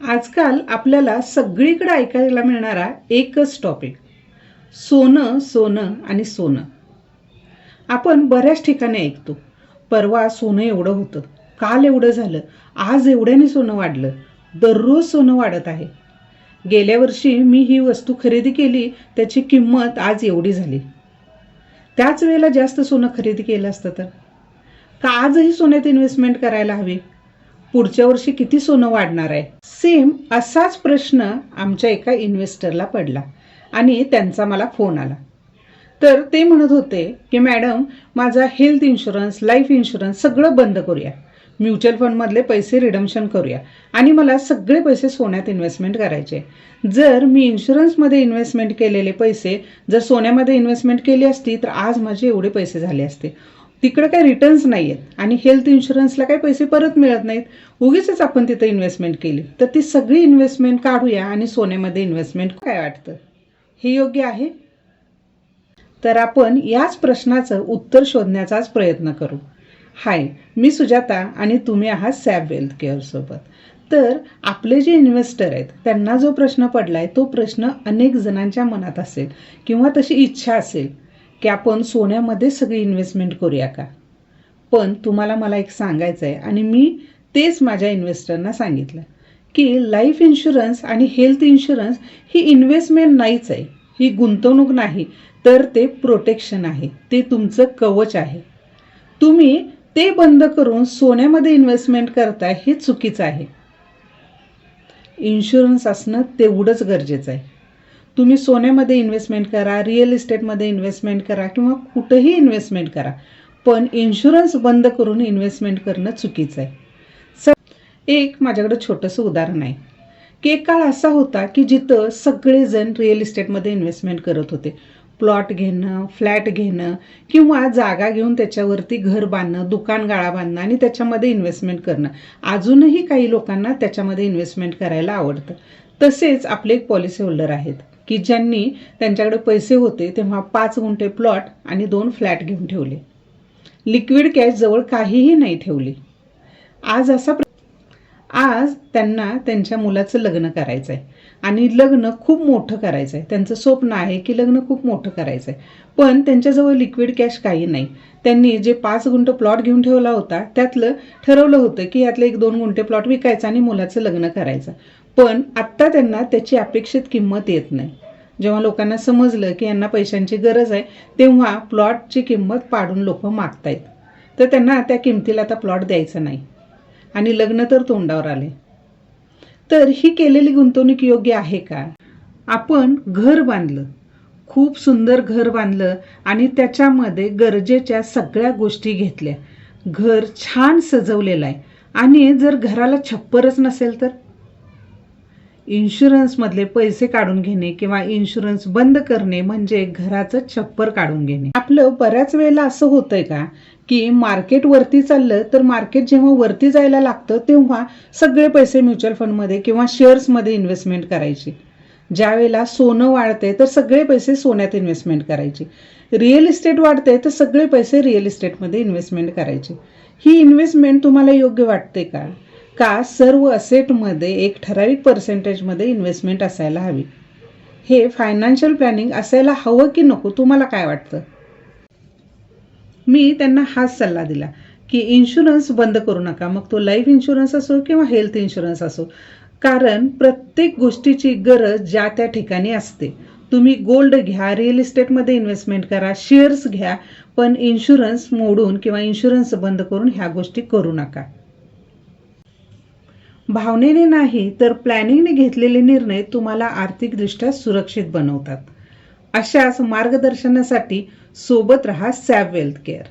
आजकाल आपल्याला सगळीकडे ऐकायला मिळणारा एकच टॉपिक सोनं सोनं आणि सोनं. आपण बऱ्याच ठिकाणी ऐकतो परवा सोनं एवढं होतं काल एवढं झालं आज एवढ्याने सोनं वाढलं दररोज सोनं वाढत आहे. गेल्या वर्षी मी ही वस्तू खरेदी केली त्याची किंमत आज एवढी झाली. त्याच वेळेला जास्त सोनं खरेदी केलं असतं तर? का आजही सोन्यात इन्व्हेस्टमेंट करायला हवी? पुढच्या वर्षी किती सोनं वाढणार आहे? सेम असाच प्रश्न आमच्या एका इन्व्हेस्टरला पडला आणि त्यांचा मला फोन आला. तर ते म्हणत होते की मॅडम माझा हेल्थ इन्शुरन्स लाईफ इन्शुरन्स सगळं बंद करूया. म्युच्युअल फंडमधले पैसे रिडम्शन करूया. आणि मला सगळे पैसे सोन्यात इन्व्हेस्टमेंट करायचे. जर मी इन्शुरन्समध्ये इन्व्हेस्टमेंट केलेले पैसे जर सोन्यामध्ये इन्व्हेस्टमेंट केली असती तर आज माझे एवढे पैसे झाले असते. तिकडे काही रिटर्न्स नाही आहेत आणि हेल्थ इन्शुरन्सला काही पैसे परत मिळत नाहीत. उगीच आपण तिथं इन्व्हेस्टमेंट केली. तर ती सगळी इन्व्हेस्टमेंट काढूया आणि सोन्यामध्ये इन्व्हेस्टमेंट काय वाटतं? हे योग्य आहे? तर आपण याच प्रश्नाचं उत्तर शोधण्याचाच प्रयत्न करू. हाय मी सुजाता आणि तुम्ही आहात सॅब वेल्थ केअरसोबत तर आपले जे इन्व्हेस्टर आहेत त्यांना जो प्रश्न पडला आहे तो प्रश्न अनेक जणांच्या मनात असेल किंवा तशी इच्छा असेल. की आपण सोन्यामध्ये सगळी इन्व्हेस्टमेंट करूया का? पण तुम्हाला मला एक सांगायचं आहे आणि मी तेच माझ्या इन्व्हेस्टरना सांगितलं की लाईफ इन्शुरन्स आणि हेल्थ इन्शुरन्स ही इन्व्हेस्टमेंट नाहीच आहे. ही गुंतवणूक नाही तर ते प्रोटेक्शन आहे. ते तुमचं कवच आहे. तुम्ही ते बंद करून सोन्यामध्ये इन्व्हेस्टमेंट करताय हे चुकीचं आहे. इन्शुरन्स असणं तेवढंच गरजेचं आहे. तुम्ही सोन्यामध्ये इन्व्हेस्टमेंट करा रिअल इस्टेटमध्ये इन्व्हेस्टमेंट करा किंवा कुठंही इन्व्हेस्टमेंट करा. पण इन्शुरन्स बंद करून इन्व्हेस्टमेंट करणं चुकीचं आहे. स एक माझ्याकडं छोटंसं उदाहरण आहे. की एक काळ असा होता की जिथं सगळेजण रिअल इस्टेटमध्ये इन्व्हेस्टमेंट करत होते. प्लॉट घेणं फ्लॅट घेणं किंवा जागा घेऊन त्याच्यावरती घर बांधणं दुकान गाळा बांधणं आणि त्याच्यामध्ये इन्व्हेस्टमेंट करणं. अजूनही काही लोकांना त्याच्यामध्ये इन्व्हेस्टमेंट करायला आवडतं. तसेच आपले एक पॉलिसी होल्डर आहेत की ज्यांनी त्यांच्याकडे पैसे होते तेव्हा पाच गुंठे प्लॉट आणि दोन फ्लॅट घेऊन ठेवले. लिक्विड कॅश जवळ काहीही नाही ठेवली. आज असा प्र- आज त्यांना त्यांच्या मुलाचं लग्न करायचं आहे आणि लग्न खूप मोठं करायचं आहे त्यांचं स्वप्न आहे की लग्न खूप मोठं करायचं आहे पण त्यांच्याजवळ लिक्विड कॅश काही नाही. त्यांनी जे पाच गुंठ प्लॉट घेऊन ठेवला होता त्यातलं ठरवलं होतं की यातलं एक दोन गुंठे प्लॉट विकायचा आणि मुलाचं लग्न करायचं. पण आत्ता त्यांना त्याची अपेक्षित किंमत येत नाही. जेव्हा लोकांना समजलं की यांना पैशांची गरज आहे तेव्हा प्लॉटची किंमत पाडून लोक मागतायत. तर त्यांना त्या किमतीला आता प्लॉट द्यायचा नाही. आणि लग्न तर तोंडावर आले. तर ही केलेली गुंतवणूक योग्य आहे का? आपण घर बांधलं. खूप सुंदर घर बांधलं आणि त्याच्यामध्ये गरजेच्या सगळ्या गोष्टी घेतल्या. घर छान सजवलेलं आहे. आणि जर घराला छप्परच नसेल तर? इन्शुरन्समधले पैसे काढून घेणे किंवा इन्शुरन्स बंद करणे म्हणजे घराचं छप्पर काढून घेणे. आपलं बऱ्याच वेळेला असं होतंय का की मार्केट वरती चाललं तर मार्केट जेव्हा वरती जायला लागतं तेव्हा सगळे पैसे म्युच्युअल फंडमध्ये किंवा शेअर्समध्ये इन्व्हेस्टमेंट करायची. ज्या वेळेला सोनं वाढते तर सगळे पैसे सोन्यात इन्व्हेस्टमेंट करायची. रिअल इस्टेट वाढते तर सगळे पैसे रिअल इस्टेटमध्ये इन्व्हेस्टमेंट करायचे. ही इन्व्हेस्टमेंट तुम्हाला योग्य वाटते का? का सर्व असेटमध्ये एक ठराविक पर्सेंटेजमध्ये इन्व्हेस्टमेंट असायला हवी. हे फायनान्शियल प्लॅनिंग असायला हवं की नको तुम्हाला काय वाटतं? मी त्यांना हाच सल्ला दिला की इन्शुरन्स बंद करू नका. मग तो लाईफ इन्शुरन्स असो किंवा हेल्थ इन्शुरन्स असो. कारण प्रत्येक गोष्टीची गरज ज्या त्या ठिकाणी असते. तुम्ही गोल्ड घ्या रिअल इस्टेटमध्ये इन्व्हेस्टमेंट करा शेअर्स घ्या पण इन्शुरन्स मोडून किंवा इन्शुरन्स बंद करून ह्या गोष्टी करू नका. भावनेने नाही तर प्लॅनिंगने घेतलेले निर्णय तुम्हाला आर्थिकदृष्ट्या सुरक्षित बनवतात. अशाच मार्गदर्शनासाठी सोबत रहा सॅब वेल्थ केअर